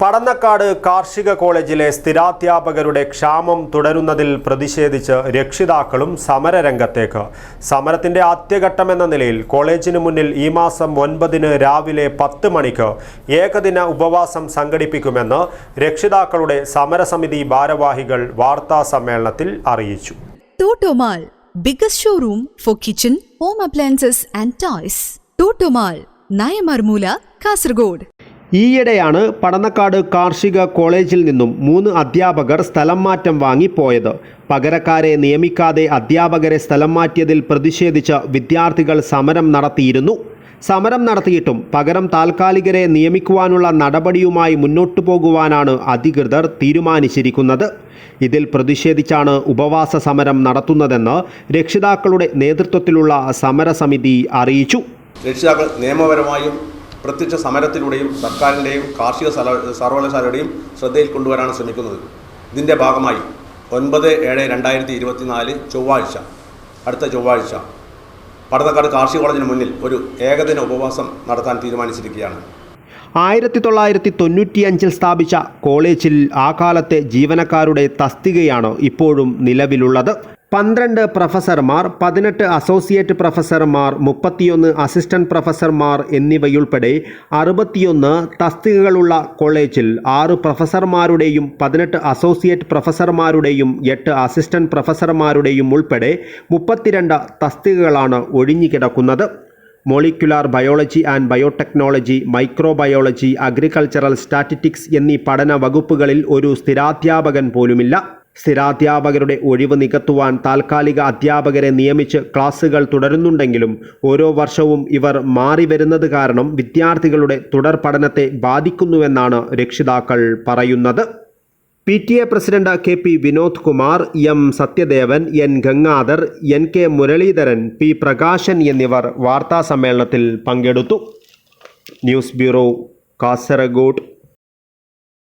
പടന്നക്കാട് കാർഷിക കോളേജിലെ സ്ഥിരാധ്യാപകരുടെ ക്ഷാമം തുടരുന്നതിൽ പ്രതിഷേധിച്ച് രക്ഷിതാക്കളും സമരരംഗത്തേക്ക് സമരത്തിന്റെ ആദ്യഘട്ടമെന്ന നിലയിൽ കോളേജിന് മുന്നിൽ ഈ മാസം ഒൻപതിന് രാവിലെ പത്ത് മണിക്ക് ഏകദിന ഉപവാസം സംഘടിപ്പിക്കുമെന്ന് രക്ഷിതാക്കളുടെ സമരസമിതി ഭാരവാഹികൾ വാർത്താ സമ്മേളനത്തിൽ അറിയിച്ചു Totomall biggest showroom for kitchen home appliances and toys. Totomall Nayamarmoola Kasargod. ഈയിടെയാണ് പടന്നക്കാട് കാർഷിക കോളേജിൽ നിന്നും മൂന്ന് അധ്യാപകർ സ്ഥലം മാറ്റം വാങ്ങിപ്പോയത് പകരക്കാരെ നിയമിക്കാതെ അധ്യാപകരെ സ്ഥലം മാറ്റിയതിൽ പ്രതിഷേധിച്ച് വിദ്യാർത്ഥികൾ സമരം നടത്തിയിരുന്നു. സമരം നടത്തിയിട്ടും പകരം താൽക്കാലികരെ നിയമിക്കുവാനുള്ള നടപടിയുമായി മുന്നോട്ടു പോകുവാനാണ് അധികൃതർ തീരുമാനിച്ചിരിക്കുന്നത്. ഇതിൽ പ്രതിഷേധിച്ചാണ് ഉപവാസ സമരം നടത്തുന്നതെന്ന് രക്ഷിതാക്കളുടെ നേതൃത്വത്തിലുള്ള സമരസമിതി അറിയിച്ചു. രക്ഷിതാക്കൾ നിയമപരമായും പ്രത്യക്ഷ സമരത്തിലൂടെയും സർക്കാരിന്റെയും കാർഷിക സർവ- സർവകലാശാലയുടെയും ശ്രദ്ധയിൽ കൊണ്ടുവരാനാണ് ശ്രമിക്കുന്നത്. ഇതിന്റെ ഭാഗമായി ഒൻപത് ഏഴ് രണ്ടായിരത്തി ഇരുപത്തിനാല് ചൊവ്വാഴ്ച അടുത്ത ചൊവ്വാഴ്ച പടന്നക്കാട് കാർഷിക കോളേജിന് മുന്നിൽ ഒരു ഏകദിന ഉപവാസം നടത്താൻ തീരുമാനിച്ചിരിക്കുകയാണ്. ആയിരത്തി തൊള്ളായിരത്തി തൊണ്ണൂറ്റിയഞ്ചിൽ സ്ഥാപിച്ച കോളേജിൽ ആ കാലത്തെ ജീവനക്കാരുടെ തസ്തികയാണ് ഇപ്പോഴും നിലവിലുള്ളത്. പന്ത്രണ്ട് പ്രൊഫസർമാർ പതിനെട്ട് അസോസിയേറ്റ് പ്രൊഫസർമാർ മുപ്പത്തിയൊന്ന് അസിസ്റ്റന്റ് പ്രൊഫസർമാർ എന്നിവയുൾപ്പെടെ അറുപത്തിയൊന്ന് തസ്തികകളുള്ള കോളേജിൽ ആറ് പ്രൊഫസർമാരുടെയും പതിനെട്ട് അസോസിയേറ്റ് പ്രൊഫസർമാരുടെയും എട്ട് അസിസ്റ്റന്റ് പ്രൊഫസർമാരുടെയും ഉൾപ്പെടെ മുപ്പത്തിരണ്ട് തസ്തികകളാണ് ഒഴിഞ്ഞുകിടക്കുന്നത് molecular biology and biotechnology microbiology agricultural statistics എന്നീ പഠന വകുപ്പുകളിൽ ഒരു സ്ഥിരാധ്യാപകൻ പോലുമില്ല. സ്ഥിരാധ്യാപകരുടെ ഒഴിവ് നികത്തുവാൻ താൽക്കാലിക അധ്യാപകരെ നിയമിച്ച് ക്ലാസുകൾ തുടരുന്നുണ്ടെങ്കിലും ഓരോ വർഷവും ഇവർ മാറി വരുന്നത് കാരണം വിദ്യാർത്ഥികളുടെ തുടർ പഠനത്തെ ബാധിക്കുന്നുവെന്നാണ് രക്ഷിതാക്കൾ പറയുന്നത്. P T A president K P Vinod Kumar M Sathyadevan N Gangadhar N K Muraleedharan P Prakashan എന്നിവർ വാർത്താ സമ്മേളനത്തിൽ പങ്കെടുത്തു. News bureau Kasaragod.